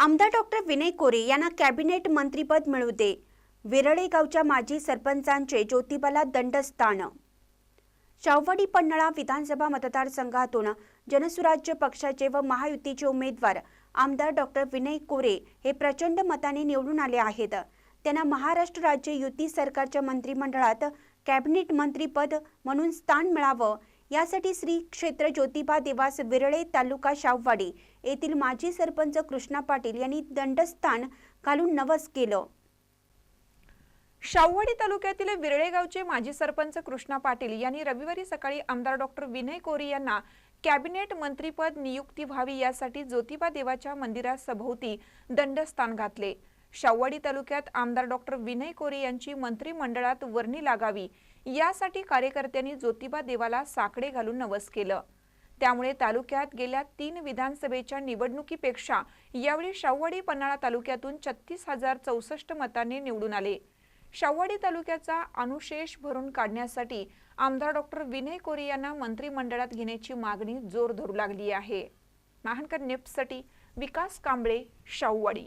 आमदार डॉक्टर विनय कोरे यांना कॅबिनेट मंत्रीपद मिळू दे. विरळे गावच्या माजी सरपंचांचे ज्योतिबाला दंडस्थान शाहवाडी पन्हाळा विधानसभा मतदारसंघातून जनसुराज्य पक्षाचे व महायुतीचे उमेदवार आमदार डॉक्टर विनय कोरे हे प्रचंड मताने निवडून आले आहेत. त्यांना महाराष्ट्र राज्य युती सरकारच्या मंत्रिमंडळात कॅबिनेट मंत्रीपद म्हणून स्थान मिळावं यासाठी श्री क्षेत्र ज्योतिबा देवास विरळे तालुका शाहवाडी येथील माजी सरपंच कृष्णा पाटील यांनी दंडस्थान घालून नवस केलं. शाववाडी तालुक्यातील विरळे गावचे माजी सरपंच कृष्णा पाटील यांनी रविवारी सकाळी आमदार डॉक्टर विनय कोरी यांना कॅबिनेट मंत्रीपद नियुक्ती व्हावी यासाठी ज्योतिबा देवाच्या मंदिरा सभोवती दंडस्थान घातले. शाववाडी तालुक्यात आमदार डॉक्टर विनय कोरे यांची मंत्रिमंडळात वर्णी लागावी यासाठी कार्यकर्त्यांनी ज्योतिबा देवाला साकडे घालून नवस केलं. त्यामुळे तालुक्यात गेल्या तीन विधानसभेच्या निवडणुकीपेक्षा यावेळी शाववाडी पन्हाळा तालुक्यातून छत्तीस हजार चौसष्ट मतांनी निवडून आले. शाववाडी तालुक्याचा अनुशेष भरून काढण्यासाठी आमदार डॉक्टर विनय कोरे यांना मंत्रिमंडळात घेण्याची मागणी जोर धरू लागली आहे. महानकर नेप्ससाठी विकास कांबळे शाहूवाडी